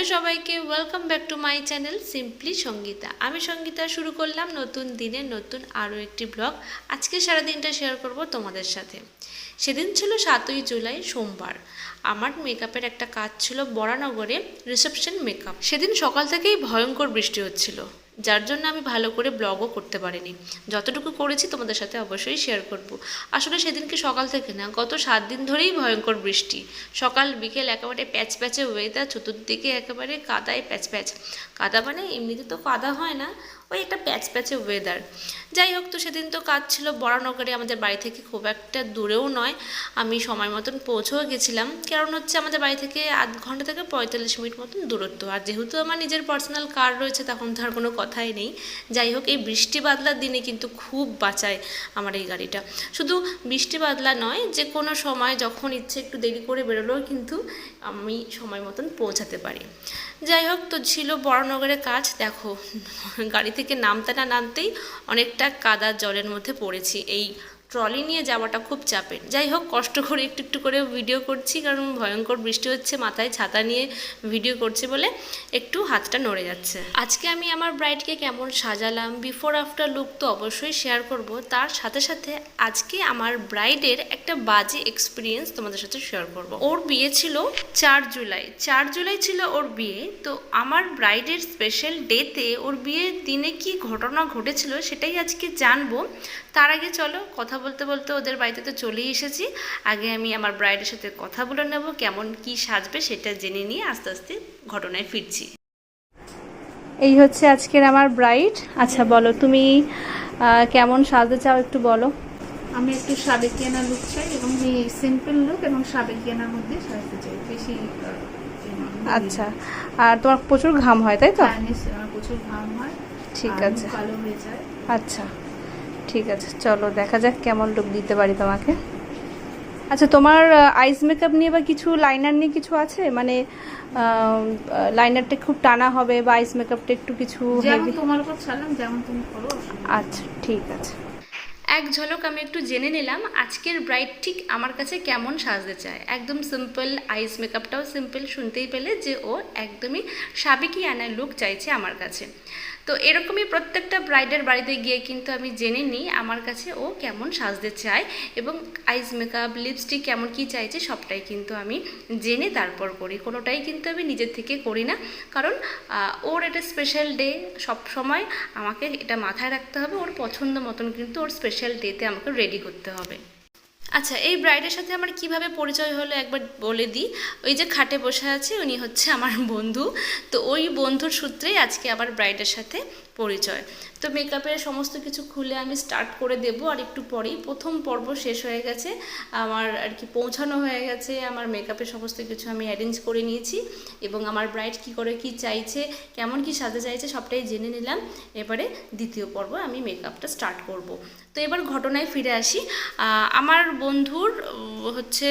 Hello সবাইকে welcome back to my channel simply Sangeeta আমি সঙ্গীতা, শুরু করলাম নতুন দিনে নতুন আরও একটি ব্লগ আজকে সারা দিনটা শেয়ার করব তোমাদের সাথে। সেদিন ছিল সাতই জুলাই, সোমবার। আমার মেকআপের একটা কাজ ছিল বরানগরে রিসেপশন মেকআপ সেদিন সকাল থেকেই ভয়ঙ্কর বৃষ্টি হচ্ছিল। যার জন্য আমি ভালো করে ব্লগও করতে পারিনি। যতটুকু করেছি তোমাদের সাথে অবশ্যই শেয়ার করব। আসলে সেদিনকে সকাল থেকে না, গত সাত দিন ধরেই ভয়ঙ্কর বৃষ্টি। সকাল বিকেল একেবারে প্যাচ প্যাচে ওয়েদার চতুর্দিকে একেবারে কাদায় প্যাচ প্যাচ। কাদা মানে এমনিতে তো কাদা হয় না, ওই একটা প্যাচ প্যাচে ওয়েদার যাই হোক, তো সেদিন তো কাজ ছিল বরানগরে, আমাদের বাড়ি থেকে খুব একটা দূরেও নয়। আমি সময় মতন পৌঁছেও গেছিলাম। কারণ হচ্ছে আমাদের বাড়ি থেকে আধ ঘণ্টা থেকে পঁয়তাল্লিশ মিনিট মতন দূরত্ব। আর যেহেতু আমার নিজের পার্সোনাল কার রয়েছে, তখন তো আর কোনো কথাই নেই। যাই হোক এই বৃষ্টি বাদলার দিনে কিন্তু খুব বাঁচায় আমার এই গাড়িটা। শুধু বৃষ্টি বাদলা নয়, যে কোনো সময় যখন ইচ্ছে একটু দেরি করে বেরোলেও কিন্তু আমি সময় মতন পৌঁছাতে পারি। যাই হোক তো ছিল বড়নগরের কাজ। দেখো, গাড়ি থেকে নামতে না নামতেই অনেকটা কাদা জলের মধ্যে পড়েছি। এই ট্রলি নিয়ে যাওয়াটা খুব চাপের। যাই হোক কষ্ট করে একটু একটু করে ভিডিও করছি, কারণ ভয়ঙ্কর বৃষ্টি হচ্ছে, মাথায় ছাতা নিয়ে ভিডিও করছি বলে একটু হাতটা নড়ে যাচ্ছে। আজকে আমি আমার ব্রাইডকে কেমন সাজালাম বিফোর আফটার লুক তো অবশ্যই শেয়ার করব। তার সাথে সাথে আজকে আমার ব্রাইডের একটা বাজে এক্সপিরিয়েন্স তোমাদের সাথে শেয়ার করব। ওর বিয়ে ছিল চার জুলাই। চার জুলাই ছিল ওর বিয়ে, তো আমার ব্রাইডের স্পেশাল ডেতে ওর বিয়ের দিনে কি ঘটনা ঘটেছিল সেটাই আজকে জানব। তার আগে চলো কথা বলতে বলতে ওদের বাড়িতে তো চলেই এসেছি। আগে আমি আমার ব্রাইডের সাথে কথা বলে নেব কেমন কি সাজবে সেটা জেনে নিয়ে আস্তে আস্তে ঘটনায় ফিরছি। এই হচ্ছে আজকের আমার ব্রাইড আচ্ছা বলো তুমি কেমন সাজতে চাও একটু বলো। আমি একটু সাবেকিয়ানা লুক চাই এবং সিম্পল লুক এবং সাবেকিয়ানার মধ্যে সাজতে চাই বেশি আচ্ছা আর তোমার প্রচুর ঘাম হয় তাই তো? Fairness, প্রচুর ঘাম হয়। ঠিক আছে। কালো হয়ে যায়। আচ্ছা। ঠিক আছে চলো দেখা যাক কেমন লুক দিতে পারি তোমাকে। আচ্ছা তোমার আইস মেকআপ নিয়ে বা কিছু লাইনার নিয়ে কিছু আছে? মানে লাইনারটা খুব টানা হবে বা আইস মেকআপটা একটু কিছু যেমন তোমার উপর ছাড়লাম যেমন তুমি করো আচ্ছা ঠিক আছে। এক ঝলক আমি একটু জেনে নিলাম আজকের ব্রাইড ঠিক আমার কাছে কেমন সাজতে চায়? একদম সিম্পল আইস মেকআপটাও সিম্পল শুনতেই পেলে যে ও একদমই সাবেকি আনা লুক চাইছে আমার কাছে। তো এরকমই প্রত্যেকটা ব্রাইডের বাড়িতে গিয়ে কিন্তু আমি জেনে নিই আমার কাছে ও কেমন সাজতে চায় এবং আইস মেকআপ লিপস্টিক কেমন কি চাইছে সবটাই কিন্তু আমি জেনে তারপর করি। কোনোটাই কিন্তু আমি নিজের থেকে করি না। কারণ ওর এটা স্পেশাল ডে সব সময় আমাকে এটা মাথায় রাখতে হবে, ওর পছন্দ মতন কিন্তু ওর স্পেশাল ডেতে আমাকে রেডি করতে হবে। আচ্ছা এই ব্রাইডের সাথে আমার কীভাবে পরিচয় হলো একবার বলে দিই। ওই যে খাটে বসে আছে, উনি হচ্ছে আমার বন্ধু। তো ওই বন্ধুর সূত্রেই আজকে আবার ব্রাইডের সাথে পরিচয়। তো মেকআপের সমস্ত কিছু খুলে আমি স্টার্ট করে দেব আর একটু পরেই। প্রথম পর্ব শেষ হয়ে গেছে। আমার আর কি পৌঁছানো হয়ে গেছে। আমার মেকআপের সমস্ত কিছু আমি অ্যারেঞ্জ করে নিয়েছি এবং আমার ব্রাইড কি করে কি চাইছে, কেমন কি সাজতে চাইছে সবটাই জেনে নিলাম। এবারে দ্বিতীয় পর্ব আমি মেকআপটা স্টার্ট করব। তো এবার ঘটনায় ফিরে আসি। আমার বন্ধুর হচ্ছে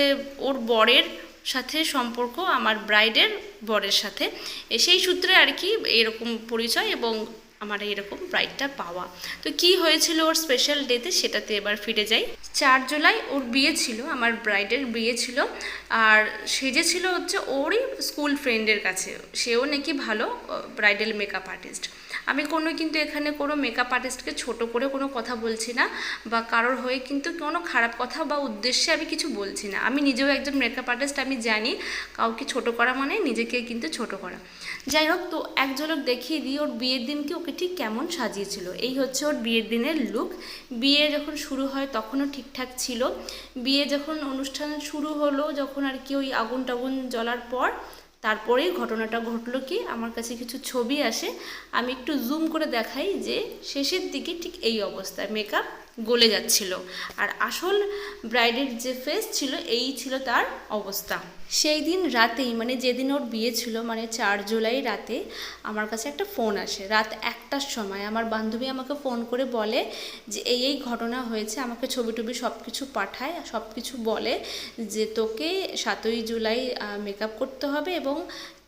ওর বরের সাথে সম্পর্ক, আমার ব্রাইডের বরের সাথে। সেই সূত্রে আর কি এরকম পরিচয় এবং আমার এরকম ব্রাইডটা পাওয়া। তো কি হয়েছিল ওর স্পেশাল ডেতে সেটাতে এবার ফিরে যাই। চার জুলাই ওর বিয়ে ছিল, আমার ব্রাইডের বিয়ে ছিল। আর সেজেছিল হচ্ছে ওরই স্কুল ফ্রেন্ডের কাছে। সেও নাকি ভালো ব্রাইডাল মেকআপ আর্টিস্ট আমি কোনো কিন্তু এখানে কোনো মেকআপ আর্টিস্টকে ছোট করে কোনো কথা বলছি না বা কারোর হয়ে কিন্তু কোনো খারাপ কথা বা উদ্দেশ্যে আমি কিছু বলছি না। আমি নিজেও একজন মেকআপ আর্টিস্ট আমি জানি কাউকে ছোট করা মানে নিজেকে কিন্তু ছোট করা। যাই হোক, তো এক ঝলক দেখিয়ে দিই, ওর বিয়ের দিনকে ওকে ঠিক কেমন সাজিয়েছিল? এই হচ্ছে ওর বিয়ের দিনের লুক বিয়ে যখন শুরু হয় তখনও ঠিকঠাক ছিল। বিয়ে যখন অনুষ্ঠান শুরু হলো, যখন আর কি ওই আগুন টাগুন জ্বলার পর তারপরেই ঘটনাটা ঘটলো কি, আমার কাছে কিছু ছবি আসে, আমি একটু জুম করে দেখাই যে শেষের দিকে ঠিক এই অবস্থায় মেকআপ গলে যাচ্ছিল। আর আসল ব্রাইডের যে ফেস ছিল, এই ছিল তার অবস্থা। সেই দিন রাতেই মানে যেদিন ওর বিয়ে ছিল মানে চার জুলাই রাতে, আমার কাছে একটা ফোন আসে। রাত একটার সময় আমার বান্ধবী আমাকে ফোন করে বলে যে, এই এই ঘটনা হয়েছে, আমাকে ছবি টবি সব কিছু পাঠায় সব কিছু বলে যে, তোকে সাতই জুলাই মেকআপ করতে হবে এবং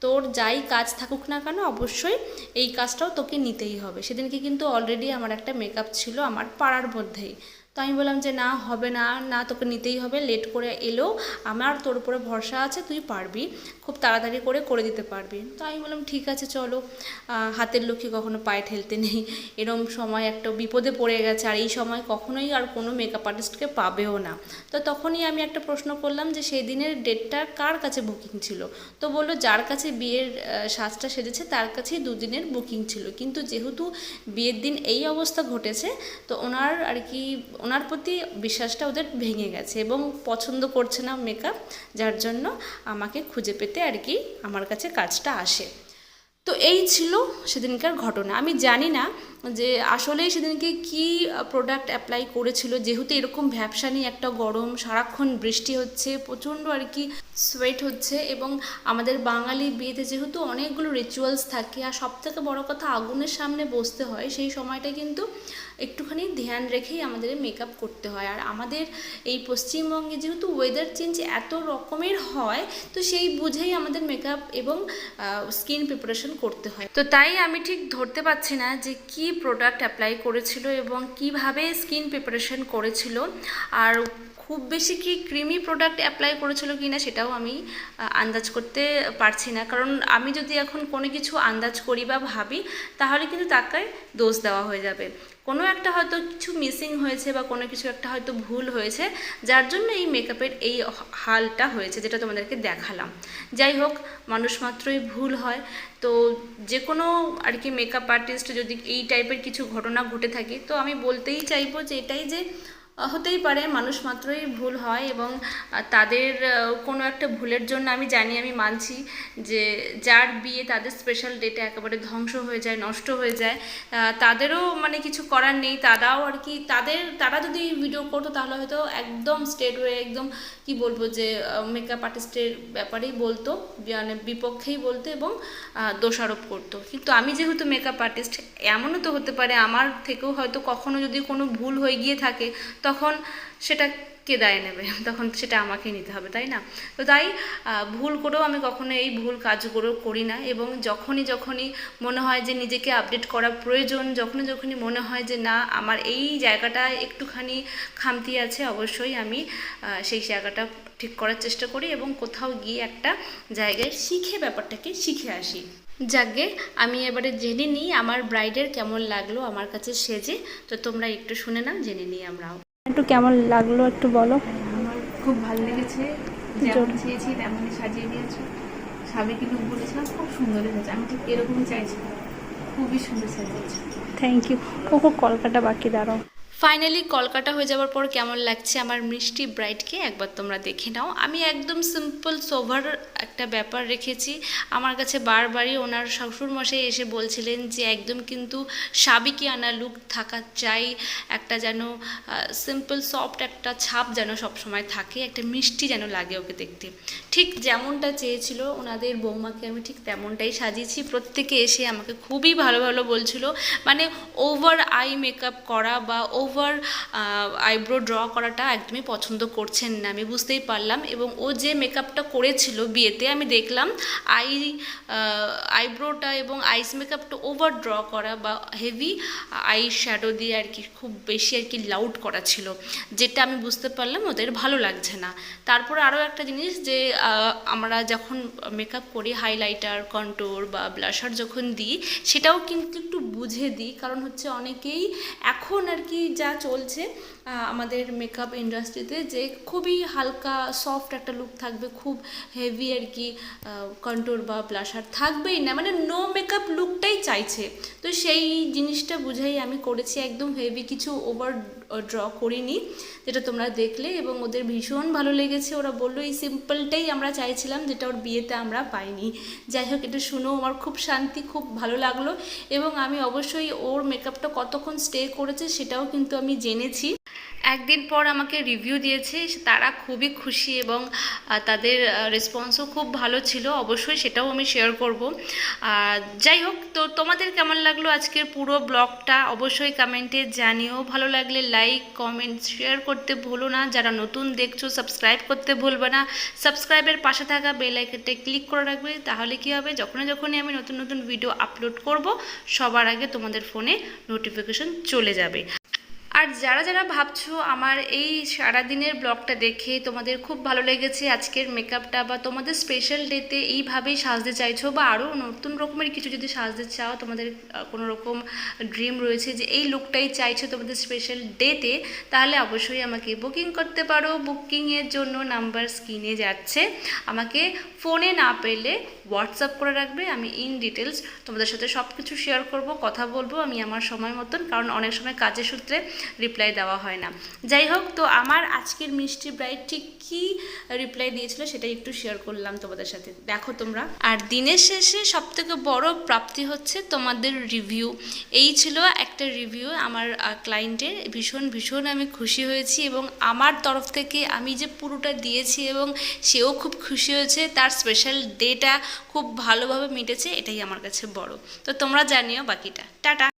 তোর যাই কাজ থাকুক না কেন, অবশ্যই এই কাজটাও তোকে নিতেই হবে। সেদিনকে কিন্তু অলরেডি আমার একটা মেকআপ ছিল আমার পাড়ার মধ্যেই। তো আমি বললাম যে, না, হবে না না, তোকে নিতেই হবে। লেট করে এলেও আমার তোর উপরে ভরসা আছে, তুই পারবি। খুব তাড়াতাড়ি করে করে দিতে পারবি। তো আমি বললাম, ঠিক আছে, চলো। হাতের লক্ষ্মী কখনো পায়ে ঠেলতে নেই। এরম সময় একটা বিপদে পড়ে গেছে। আর এই সময় কখনোই আর কোনো মেকআপ আর্টিস্টকে পাবেও না। তো তখনই আমি একটা প্রশ্ন করলাম যে, সেই দিনের ডেটটা কার কাছে বুকিং ছিল? তো বলল, যার কাছে বিয়ের সাজটা সেজেছে, তার কাছেই দুদিনের বুকিং ছিল। কিন্তু যেহেতু বিয়ের দিন এই অবস্থা ঘটেছে, তো ওনার আর কি ওনার প্রতি বিশ্বাসটা ওদের ভেঙে গেছে এবং পছন্দ করছে না মেকআপ যার জন্য আমাকে খুঁজে পেতে আর কি আমার কাছে কাজটা আসে। তো এই ছিল সেদিনকার ঘটনা। আমি জানি না যে আসলেই সেদিনকে কি প্রোডাক্ট অ্যাপ্লাই করেছিল, যেহেতু এরকম ভ্যাবসানি একটা গরম, সারাক্ষণ বৃষ্টি হচ্ছে, প্রচণ্ড আর কি সোয়েট হচ্ছে এবং আমাদের বাঙালি বিয়েতে যেহেতু অনেকগুলো রিচুয়ালস থাকে, আর সবথেকে বড় কথা আগুনের সামনে বসতে হয়, সেই সময়টা কিন্তু একটুখানি ধ্যান রেখেই আমাদের মেকআপ করতে হয়। আর আমাদের এই পশ্চিমবঙ্গে যেহেতু ওয়েদার চেঞ্জ এত রকমের হয়, তো সেই বুঝেই আমাদের মেকআপ এবং স্কিন প্রিপারেশন করতে হয়। তো তাই আমি ঠিক ধরতে পারছি না যে কি প্রোডাক্ট অ্যাপ্লাই করেছিল এবং কীভাবে স্কিন প্রিপারেশন করেছিল আর খুব বেশি কি ক্রিমি প্রোডাক্ট অ্যাপ্লাই করেছিল কি না সেটাও আমি আন্দাজ করতে পারছি না। কারণ আমি যদি এখন কোনো কিছু আন্দাজ করি বা ভাবি, তাহলে কিন্তু তাকে দোষ দেওয়া হয়ে যাবে। কোনো একটা হয়তো কিছু মিসিং হয়েছে বা কোনো কিছু একটা হয়তো ভুল হয়েছে, যার জন্য এই মেকআপের এই হালটা হয়েছে যেটা তোমাদেরকে দেখালাম। যাই হোক, মানুষ মাত্রই ভুল হয়। তো যে কোনো আর কি মেকআপ আর্টিস্ট যদি এই টাইপের কিছু ঘটনা ঘটে থাকে, তো আমি বলতেই চাইব যে এটাই যে হতেই পারে, মানুষ মাত্রই ভুল হয় এবং তাদের কোনো একটা ভুলের জন্য আমি জানি, আমি মানছি যে যার বিয়ে তাদের স্পেশাল ডেটে একেবারে ধ্বংস হয়ে যায়, নষ্ট হয়ে যায় তাদেরও মানে কিছু করার নেই, তারাও আর কি, তাদের, তারা যদি ভিডিও করতো তাহলে হয়তো একদম স্টেট হয়ে, একদম কি বলব যে মেকআপ আর্টিস্টের ব্যাপারেই বলতো মানে বিপক্ষেই বলতো এবং দোষারোপ করতো। কিন্তু আমি যেহেতু মেকআপ আর্টিস্ট এমনও তো হতে পারে, আমার থেকেও হয়তো কখনো যদি কোনো ভুল হয়ে গিয়ে থাকে তখন সেটা কে দায় নেবে? তখন সেটা আমাকেই নিতে হবে, তাই না? তো তাই ভুল করেও আমি কখনো এই ভুল কাজগুলো করি না এবং যখনই যখনই মনে হয় যে নিজেকে আপডেট করা প্রয়োজন, যখনই যখনই মনে হয় যে না, আমার এই জায়গাটায় একটুখানি খামতি আছে, অবশ্যই আমি সেই জায়গাটা ঠিক করার চেষ্টা করি এবং কোথাও গিয়ে একটা জায়গায় শিখে ব্যাপারটাকে শিখে আসি। যাকে আমি এবারে জেনে নিই, আমার ব্রাইডের কেমন লাগল, আমার কাছে সেজে। তো তোমরা একটু শুনে নাও, জেনে নিই আমরাও। একটু কেমন লাগল একটু বলো? আমার খুব ভালো লেগেছে যেমন চেয়েছি তেমনই সাজিয়ে দিয়েছ সাবেকি লুক বলেছিলাম খুব সুন্দর হয়েছে। আমি ঠিক এরকমই চাইছিলাম খুবই সুন্দর সাজিয়েছে। থ্যাংক ইউ ও খুব কলকাতা বাকি দাঁড়াও। ফাইনালি কলকাতা হয়ে যাওয়ার পর কেমন লাগছে আমার মিষ্টি ব্রাইডকে একবার তোমরা দেখে নাও। আমি একদম সিম্পল সোভার একটা ব্যাপার রেখেছি। আমার কাছে বারবারই ওনার শ্বশুরমশাই এসে বলছিলেন যে, একদম কিন্তু সাবিকি আনা লুক থাকা চাই। একটা যেন সিম্পল সফট একটা ছাপ যেন সবসময় থাকে। একটা মিষ্টি যেন লাগে ওকে দেখতে। ঠিক যেমনটা চেয়েছিল ওনাদের বৌমাকে আমি ঠিক তেমনটাই সাজিয়েছি। প্রত্যেকে এসে আমাকে খুবই ভালো ভালো বলছিল। মানে ওভার আই মেকআপ করা বা ওভার আইব্রো ড্র করাটা একদমই পছন্দ করছেন না, আমি বুঝতেই পারলাম। এবং ও যে মেকআপটা করেছিল বিয়েতে, আমি দেখলাম আই আইব্রোটা এবং আইস মেকআপটা ওভার ড্র করা বা হেভি আই শ্যাডো দিয়ে আর কি খুব বেশি আর কি লাউড করা ছিল, যেটা আমি বুঝতে পারলাম ওদের ভালো লাগছে না। তারপর আরও একটা জিনিস যে আমরা যখন মেকআপ করি হাইলাইটার কন্ট্রোর বা ব্লাশার যখন দিই, সেটাও কিন্তু একটু বুঝে দিই, কারণ হচ্ছে অনেকেই এখন আর কি যা চলছে আমাদের মেকআপ ইন্ডাস্ট্রিতে যে খুবই হালকা সফট একটা লুক থাকবে, খুব হেভি আর কি কন্ট্রোল বা ব্লাশার থাকবেই না। মানে নো মেকআপ লুকটাই চাইছে। তো সেই জিনিসটা বুঝাই আমি করেছি, একদম হেভি কিছু ওভার ড্র করিনি, যেটা তোমরা দেখলে এবং ওদের ভীষণ ভালো লেগেছে। ওরা বলল, এই সিম্পলটাই আমরা চাইছিলাম, যেটা ওর বিয়েতে আমরা পাইনি। যাই হোক, এটা শুনেও আমার খুব শান্তি, খুব ভালো লাগল এবং আমি অবশ্যই ওর মেকআপটা কতক্ষণ স্টে করেছে সেটাও কিন্তু আমি জেনেছি। একদিন পর আমাকে রিভিউ দিয়েছে তারা খুবই খুশি এবং তাদের রেসপন্সও খুব ভালো ছিল। অবশ্যই সেটাও আমি শেয়ার করব। যাই হোক, তো তোমাদের কেমন লাগল আজকের পুরো ব্লগটা অবশ্যই কমেন্টে জানিও। ভালো লাগলে লাইক কমেন্ট শেয়ার করতে ভুলো না। যারা নতুন দেখছ সাবস্ক্রাইব করতে ভুলবে না। সাবস্ক্রাইবের পাশে থাকা বেল আইকনটা ক্লিক করে রাখবে। তাহলে কি হবে? যখনই যখনই আমি নতুন নতুন ভিডিও আপলোড করব, সবার আগে তোমাদের ফোনে নোটিফিকেশন চলে যাবে। আর যারা যারা ভাবছ আমার এই সারাদিনের ব্লগটা দেখে তোমাদের খুব ভালো লেগেছে, আজকের মেকআপটা বা তোমাদের স্পেশাল ডেতে এইভাবেই সাজতে চাইছো বা আরও নতুন রকমের কিছু যদি সাজতে চাও, তোমাদের কোনো রকম ড্রিম রয়েছে যে এই লুকটাই চাইছো তোমাদের স্পেশাল ডেতে তাহলে অবশ্যই আমাকে বুকিং করতে পারো। বুকিংয়ের জন্য নাম্বার স্ক্রিনে যাচ্ছে। আমাকে ফোনে না পেলে হোয়াটসঅ্যাপ করে রাখবে। আমি ইন ডিটেলস তোমাদের সাথে সব কিছু শেয়ার করব, কথা বলব আমি আমার সময় মতন। কারণ অনেক সময় কাজের সূত্রে রিপ্লাই দেওয়া হয় না। যাই হোক, তো আমার আজকের মিষ্টি ব্রাইড ঠিক কী রিপ্লাই দিয়েছিল সেটাই একটু শেয়ার করলাম তোমাদের সাথে। দেখো তোমরা। আর দিনের শেষে সব থেকে বড় প্রাপ্তি হচ্ছে তোমাদের রিভিউ এই ছিল একটা রিভিউ আমার ক্লায়েন্টের ভীষণ ভীষণ আমি খুশি হয়েছি এবং আমার তরফ থেকে আমি যে পুরোটা দিয়েছি এবং সেও খুব খুশি হয়েছে, তার স্পেশাল ডেটা খুব ভালোভাবে মিটেছে, এটাই আমার কাছে বড়। তো তোমরা জানিও বাকিটা। টাটা!